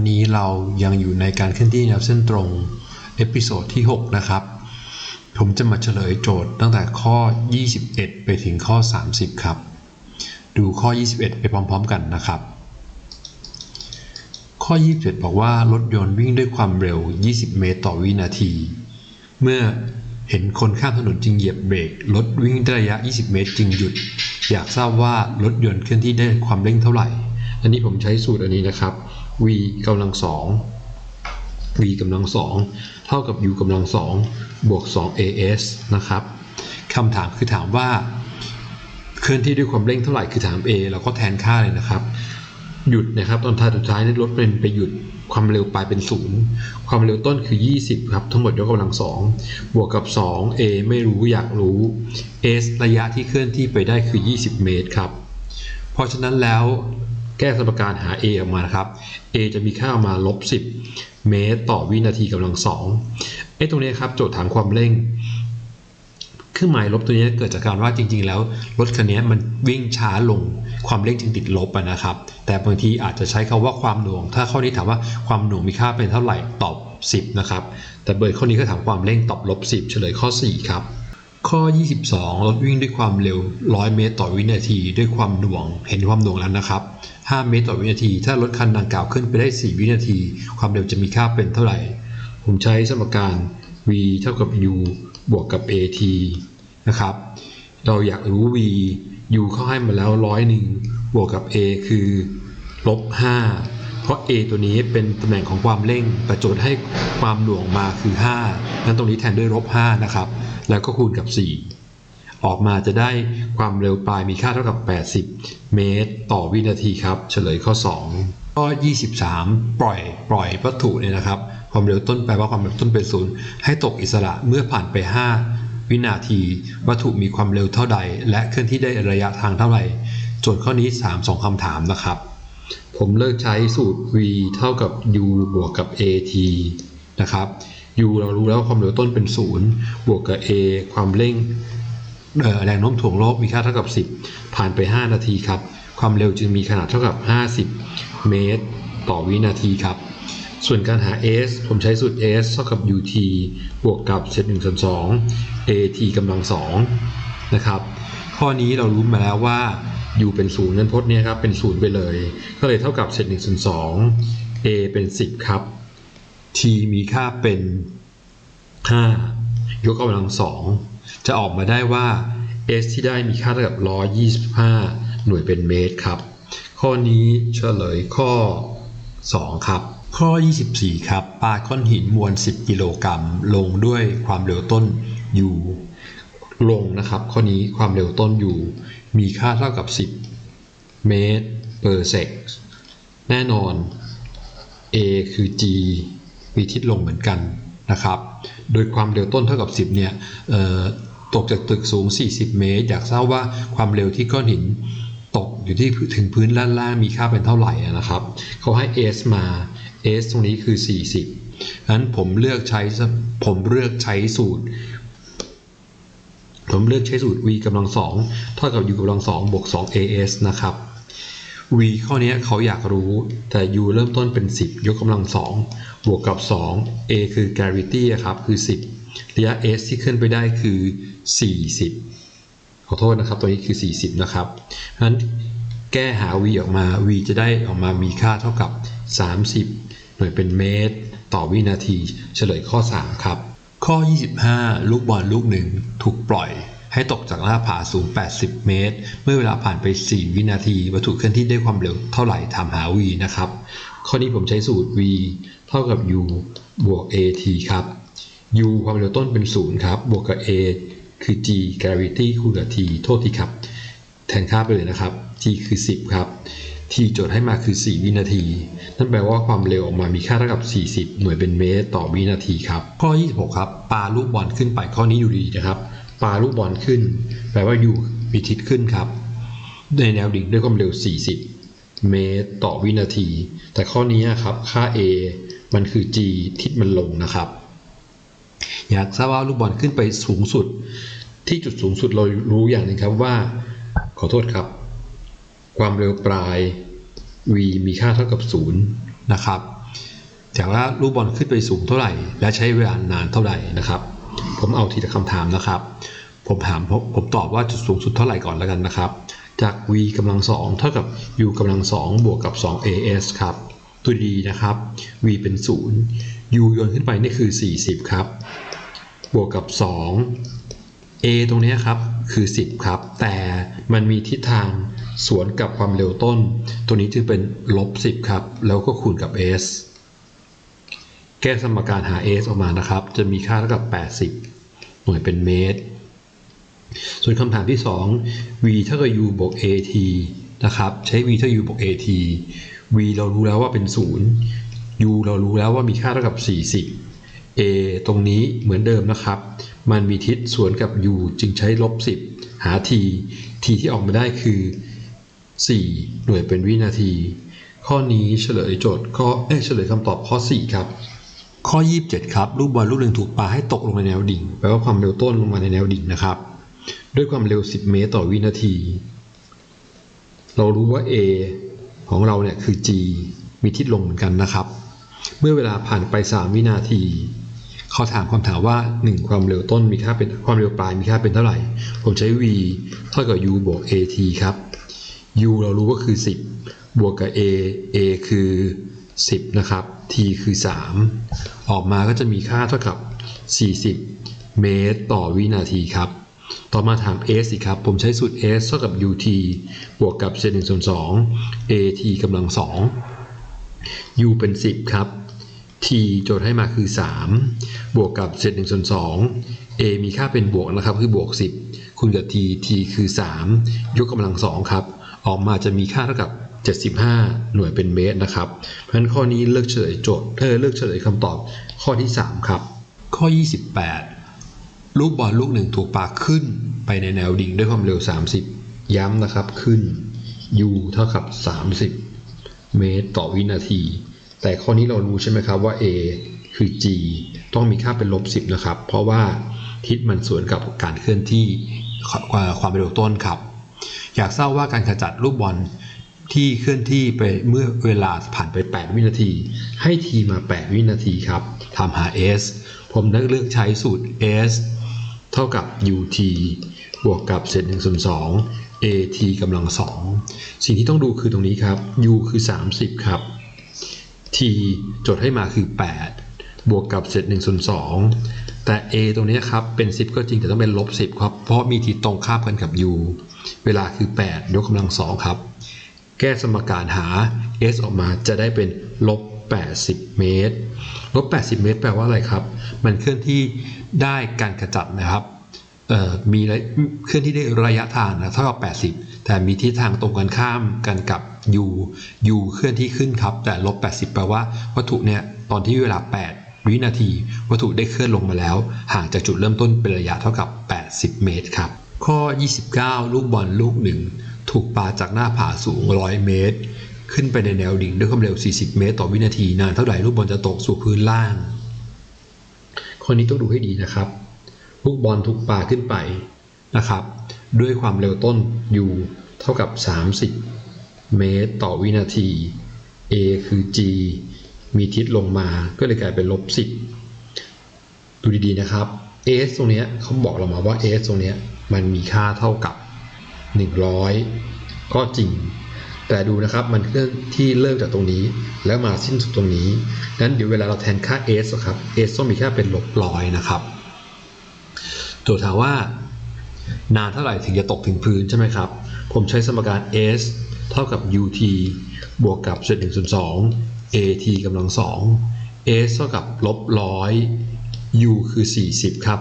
วันนี้เรายังอยู่ในการเคลื่อนที่แนวเส้นตรงเอพิโซดที่ 6 นะครับ ผมจะมาเฉลยโจทย์ตั้งแต่ข้อ 21 ไปถึงข้อ 30 ครับ ดูข้อ 21 ไปพร้อมๆกันนะครับ ข้อ21บอกว่ารถยนต์วิ่งด้วยความเร็ว 20 เมตรต่อวินาที เมื่อเห็นคนข้ามถนนจึงเหยียบเบรกรถวิ่งระยะ 20 เมตรจึงหยุด อยากทราบว่ารถยนต์เคลื่อนที่ได้ความเร่งเท่าไหร่ อันนี้ผมใช้สูตรอันนี้นะครับ v กำลังสอง v กำลังสองเท่ากับ u กำลังสองบวก 2 as นะครับคำถามคือถามว่า เคลื่อนที่ด้วยความเร่งเท่าไหร่คือถาม a เราก็แทนค่าเลยนะครับ หยุดนะครับตอนท้ายสุดท้ายนี่รถเป็นไปหยุดความเร็วปลายเป็นศูนย์ความเร็วต้นคือ 20 ครับ ทั้งหมดยกกำลังสองบวกกับ 2 a ไม่รู้อยากรู้ s ระยะที่เคลื่อนที่ไปได้คือ 20 เมตรครับ เพราะฉะนั้นแล้ว แก้สมการหา a ออกมานะครับ a จะมีค่ามาลบ10 เมตร ต่อวินาทีกำลังสองไอ้ตรงนี้ครับโจทย์ถามความเร่ง เครื่องหมายลบตัวนี้เกิดจากการว่าจริง ๆ แล้วรถคันนี้มันวิ่งช้าลงความเร่งจึงติดลบนะครับ แต่บางทีอาจจะใช้คาว่าความหน่วง ถ้าข้อนี้ถามว่าความหน่วงมีค่าเป็นเท่าไหร่ตอบ 10 นะครับ แต่เบิร์ดข้อนี้ก็ถามความเร่งตอบลบ10 เฉลยข้อ 4 ครับ ข้อ 22 รถวิ่งด้วยความเร็ว 100 เมตรต่อวินาที ด้วยความหน่วง เห็นความหน่วงแล้วนะครับ 5 เมตรต่อวินาที ถ้ารถคันดังกล่าวขึ้นไปได้ 4 วินาที ความเร็วจะมีค่าเป็นเท่าไหร่ ผมใช้สมการ v เท่ากับ u บวกกับ at นะครับ เราอยากรู้ v u เข้าให้มาแล้วร้อยหนึ่งบวกกับ a คือลบ5 เพราะ a ตัวนี้เป็นตำแหน่งของความเร่งแต่โจทย์ให้ความหน่วงมาคือ 5 นั้นตรงนี้แทนด้วยลบ5นะครับ แล้วก็คูณกับ 4 ออกมาจะได้ความเร็วปลายมีค่าเท่ากับ 80 เมตร ต่อวินาทีครับ เฉลยข้อ 2 ข้อ 23 ปล่อยปล่อยวัตถุเนี่ยนะครับ ความเร็วต้นแปลว่าความเร็วต้นเป็นศูนย์ให้ตกอิสระเมื่อผ่านไป 5 วินาที วัตถุมีความเร็วเท่าใด และเคลื่อนที่ได้ระยะทางเท่าไหร่ โจทย์ข้อนี้ 3 2คำถามนะครับ ผมเลิกใช้สูตร v เท่ากับ u บวกกับ at นะครับ u เรารู้แล้วความเร็วต้นเป็น 0 บวกกับ a ความเร่งแรงโน้มถ่วงโลกมีค่าเท่ากับ 10 ผ่านไป 5 นาทีครับ ความเร็วจึงมีขนาดเท่ากับ 50 เมตร ต่อวินาทีครับ ส่วนการหา s ผมใช้สูตร s เท่ากับ ut บวกกับเศษ1ส่วน2 at กำลัง2นะครับ ข้อนี้เรารู้มาแล้วว่า u เป็น0นั้นพจน์เนี้ยครับเป็น0ไปเลย ก็เลยเท่ากับเศษ1ส่วน2 a เป็น10ครับ t มีค่าเป็น5ยกกำลัง2จะออกมาได้ว่า s ที่ได้มีค่าเท่ากับ125หน่วยเป็นเมตรครับ ข้อนี้เฉลยข้อ 2 ครับ ข้อ 24 ครับปาก้อนหินมวล 10 กิโลกรัมลงด้วยความเร็วต้น u ลงนะครับ ข้อนี้ความเร็วต้น u มีค่าเท่ากับ 10 เมตร per sec แน่นอน a คือ g มีทิศลงเหมือนกันนะครับ โดยความเร็วต้นเท่ากับ 10 เนี่ยตกจากตึกสูง 40 เมตร อยากทราบว่าความเร็วที่ก้อนหินตกอยู่ที่ถึงพื้นด้านล่างมีค่าเป็นเท่าไหร่นะครับ เขาให้ s มา s ตรงนี้คือ 40นั้นผมเลือกใช้ผมเลือกใช้สูตร ผมเลือกใช้สูตร v กำลังสองเท่ากับ u กำลังสองบวก2 as นะครับ v ข้อนี้เขาอยากรู้แต่ u เริ่มต้นเป็น 10 ยกกำลังสองบวกกับ 2 a คือ gravity ครับคือ 10 ระยะ s ที่ขึ้นไปได้คือ 40 ขอโทษนะครับ ตัวนี้คือ 40 นะครับเพราะฉะนั้นแก้หา v ออกมา v จะได้ออกมามีค่าเท่ากับ 30 หน่วยเป็นเมตร ต่อวินาที เฉลยข้อ 3 ครับ ข้อ 25 ลูกบอลลูกหนึ่งถูกปล่อย ให้ตกจากหน้าผาสูง 80 เมตร เมื่อเวลาผ่านไป 4 วินาทีวัตถุเคลื่อนที่ด้วยความเร็วเท่าไหร่ถามหา v นะครับ ข้อนี้ผมใช้สูตร v เท่ากับ u บวก at ครับ u ความเร็วต้นเป็น 0 ครับ บวกกับ a คือ g gravity คูณกับ t โทษทีครับ แทนค่าไปเลยนะครับ t คือ 10 ครับ t โจทย์ให้มาคือ 4 วินาที นั่นแปลว่าความเร็วออกมามีค่าเท่ากับ 40 หน่วยเป็นเมตรต่อวินาทีครับ ข้อ 26 ครับปาลูกบอลขึ้นไปข้อนี้อยู่ดีนะครับปาลูกบอลขึ้น แปลว่าอยู่มีทิศขึ้นครับในแนวดิ่งด้วยความเร็ว 40 เมตรต่อวินาที แต่ข้อนี้ครับค่า a มันคือ g ทิศมันลงนะครับ อยากทราบว่าลูกบอลขึ้นไปสูงสุด ที่จุดสูงสุดเรารู้อย่างหนึงครับว่า ขอโทษครับ ความเร็วปลาย v มีค่าเท่ากับ 0 นะครับแต่ว่าลูกบอลขึ้นไปสูงเท่าไหร่ และใช้เวลานานเท่าไหร่นะครับ ผมเอาทีละคำถามนะครับ ผมถามผมตอบว่าจุดสูงสุดเท่าไหร่ก่อนแล้วกันนะครับ จาก v กำลังสองเท่ากับ u กำลังสองบวกกับ 2as ครับ ตัวดีนะครับ v เป็น 0 u โยนขึ้นไปนี่คือ 40 ครับ บวกกับ 2 a ตรงนี้ครับคือ 10 ครับ แต่มันมีทิศทางสวนกับความเร็วต้น ตัวนี้จึงเป็นลบ 10 ครับ แล้วก็คูณกับ s แก้สมการหา s ออกมานะครับ จะมีค่าเท่ากับ 80 หน่วยเป็นเมตร ส่วนคำถามที่ 2 v เท่ากับ u บวก at นะครับ ใช้ v เท่า u บวก at v เรารู้แล้วว่าเป็น 0 u เรารู้แล้วว่ามีค่าเท่ากับ 40 a ตรงนี้เหมือนเดิมนะครับ มันมีทิศสวนกับ u จึงใช้ลบ 10 หา t t ที่ออกมาได้คือ 4 หน่วยเป็นวินาที ข้อนี้เฉลยโจทย์ข้อเอ้เฉลยคำตอบข้อ 4 ครับ ข้อ 27 ครับ ลูกบอลลูกหนึ่งถูกปาให้ตกลงในแนวดิ่ง แปลว่าความเร็วต้นลงมาในแนวดิ่งนะครับ ด้วยความเร็ว 10 เมตรต่อวินาที เรารู้ว่า a ของเราเนี่ยคือ g มีทิศลงเหมือนกันนะครับ เมื่อเวลาผ่านไป 3 วินาที เขาถามคำถามว่า 1 ความเร็วต้นมีค่าเป็นความเร็วปลายมีค่าเป็นเท่าไหร่ ผมใช้ v เท่ากับ u บวก at ครับ u เรารู้ว่าคือ 10 บวกกับ a a คือ 10 นะครับ t คือ 3 ออกมาก็จะมีค่าเท่ากับ 40 เมตรต่อวินาทีครับ ต่อมาถาม s สิครับ ผมใช้สูตร s เท่ากับ ut บวกกับเศษ1ส่วน2 at กำลัง 2 u เป็น 10 ครับ t โจทย์ให้มาคือ 3 บวกกับเศษ1ส่วน2 a มีค่าเป็นบวกนะครับคือบวก 10 คูณกับ t t คือ 3 ยกกำลัง 2 ครับ ออกมาจะมีค่าเท่ากับ 75 หน่วยเป็นเมตรนะครับ เพราะฉะนั้นข้อนี้เลือกเฉลยโจทย์เออเลือกเฉลยคำตอบข้อที่ 3 ครับ ข้อ 28 ลูกบอลลูกหนึ่งถูกปาขึ้นไปในแนวดิ่งด้วยความเร็ว 30 ย้ำนะครับขึ้น u เท่ากับ 30 เมตรต่อวินาที แต่ข้อนี้เรารู้ใช่ไหมครับว่า a คือ g ต้องมีค่าเป็นลบ 10 นะครับ เพราะว่าทิศมันสวนกับการเคลื่อนที่ความเร็วต้นครับ อยากทราบว่าการขจัดลูกบอลที่เคลื่อนที่ไปเมื่อเวลาผ่านไป 8 วินาที ให้ t มา 8 วินาทีครับทำหา s ผมเลือกใช้สูตร s เท่ากับ ut บวกกับเศษ1ส่วน2 at กำลัง 2 สิ่งที่ต้องดูคือตรงนี้ครับ u คือ 30 ครับ t จทย์ให้มาคือ 8 บวกกับเศษ1ส่วน2แต่ a ตรงนี้ครับเป็น 10 ก็จริงแต่ต้องเป็นลบ 10 ครับ เพราะมีทิศตรงข้ามกันกับ u เวลาคือ 8 ยกกำลัง 2 ครับ แก้สมการหา s ออกมาจะได้เป็นลบ 80 เมตร ลบ 80 เมตร แปลว่าอะไรครับ มันเคลื่อนที่ได้การขจัดนะครับมีเคลื่อนที่ได้ระยะทางนะเท่ากับ 80 แต่มีทิศทางตรงกันข้ามกันกับ u u เคลื่อนที่ขึ้นครับ แต่ลบ 80 แปลว่าวัตถุเนี่ยตอนที่เวลา 8 วินาที วัตถุได้เคลื่อนลงมาแล้ว ห่างจากจุดเริ่มต้นเป็นระยะเท่ากับ 80 เมตรครับ ข้อ 29 ลูกบอลลูกหนึ่งถูกปาจากหน้าผาสูง 100 เมตร ขึ้นไปในแนวดิ่งด้วยความเร็ว 40 เมตร ต่อวินาที นานเท่าไหร่ลูกบอลจะตกสู่พื้นล่าง ข้อนี้ต้องดูให้ดีนะครับ ลูกบอลถูกปาขึ้นไปนะครับ ด้วยความเร็วต้น u เท่ากับ 30 เมตรต่อวินาที a คือ g มีทิศลงมาก็เลยกลายเป็นลบ10 ดูดีๆนะครับ s ตรงเนี้ยเขาบอกเรามาว่า s ตรงเนี้ยมันมีค่าเท่ากับ 100 ก็จริง แต่ดูนะครับมันเคลื่อนที่เริ่มจากตรงนี้ แล้วมาสิ้นสุดตรงนี้นั้นเดี๋ยวเวลาเราแทนค่า s อะครับ s ต้องมีค่าเป็นลบร้อยนะครับโจทย์ถามว่านานเท่าไหร่ถึงจะตกถึงพื้นใช่ไหมครับ ผมใช้สมการ s เท่ากับ ut บวกกับเศษ1ส่วน2 at กำลัง2 s เท่ากับลบร้อย u คือ 40 ครับ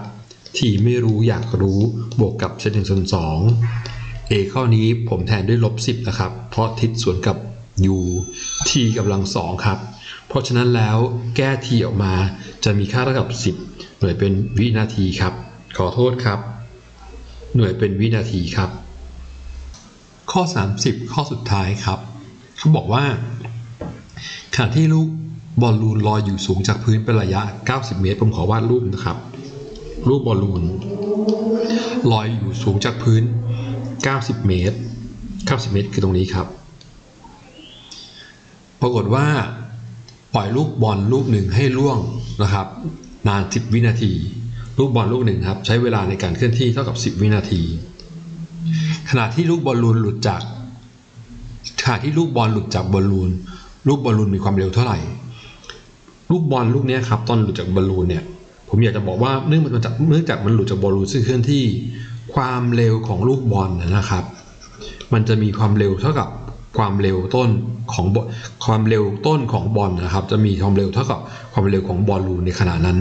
t ไม่รู้อยากรู้บวกกับเศษ1ส่วน2 a ข้อนี้ผมแทนด้วยลบ 10 นะครับ เพราะทิศสวนกับ u t กำลัง2ครับ เพราะฉะนั้นแล้วแก้ t ออกมาจะมีค่าเท่ากับ 10 หน่วยเป็นวินาทีครับ ขอโทษครับ หน่วยเป็นวินาทีครับ ข้อ 30 ข้อสุดท้ายครับเขาบอกว่าขณะที่ลูกบอลลูนลอยอยู่สูงจากพื้นเป็นระยะ 90 เมตร ผมขอวาดรูปนะครับ รูปบอลลูนลอยอยู่สูงจากพื้น 90 เมตร 90 เมตรคือตรงนี้ครับ ปรากฏว่าปล่อยลูกบอลลูกหนึ่งให้ล่วงนะครับ นาน 10 วินาที ลูกบอลลูกหนึ่งครับ ใช้เวลาในการเคลื่อนที่เท่ากับ 10 วินาที ขณะที่ลูกบอลลูนหลุดจากขณะที่ลูกบอลหลุดจากบอลลูน ลูกบอลลูนมีความเร็วเท่าไหร่ ลูกบอลลูกนี้ครับตอนหลุดจากบอลลูนเนี่ย ผมอยากจะบอกว่าเนื่องมันจากเนื่องจากมันหลุดจากบอลลูนซึ่งเคลื่อนที่ความเร็วของลูกบอลนะครับ มันจะมีความเร็วเท่ากับความเร็วต้นของบอลความเร็วต้นของบอลนะครับ จะมีความเร็วเท่ากับความเร็วของบอลลูนในขณะนั้น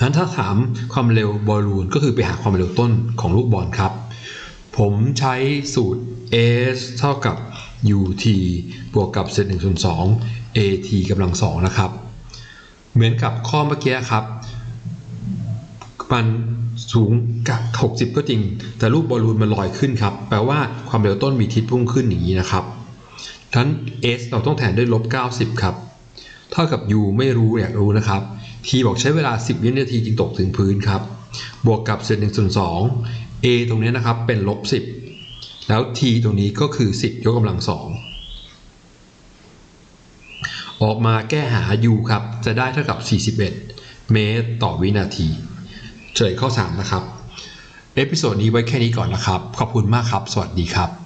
งั้นถ้าถามความเร็วบอลลูนก็คือไปหาความเร็วต้นของลูกบอลครับ ผมใช้สูตร s เท่ากับ ut บวกกับเศษ1ส่วน2 at กำลังสองนะครับ เหมือนกับข้อเมื่อกี้ครับ มันสูงกับ60 ก็จริง แต่ลูกบอลลูนมันลอยขึ้นครับ แปลว่าความเร็วต้นมีทิศพุ่งขึ้นอย่างนี้นะครับทั้นั้น s เราต้องแทนด้วยลบ90 ครับ เท่ากับ u ไม่รู้อยากรู้นะครับ t บอกใช้เวลา 10 วินาทีจึงตกถึงพื้นครับ บวกกับเศษ1ส่วน2 a ตรงนี้นะครับเป็นลบ 10 แล้ว t ตรงนี้ก็คือ 10 ยกกำลัง2ออกมาแก้หา u ครับ จะได้เท่ากับ 41 เมตรต่อวินาที เฉลยข้อ 3 นะครับ เอพิโซดนี้ไว้แค่นี้ก่อนนะครับ ขอบคุณมากครับ สวัสดีครับ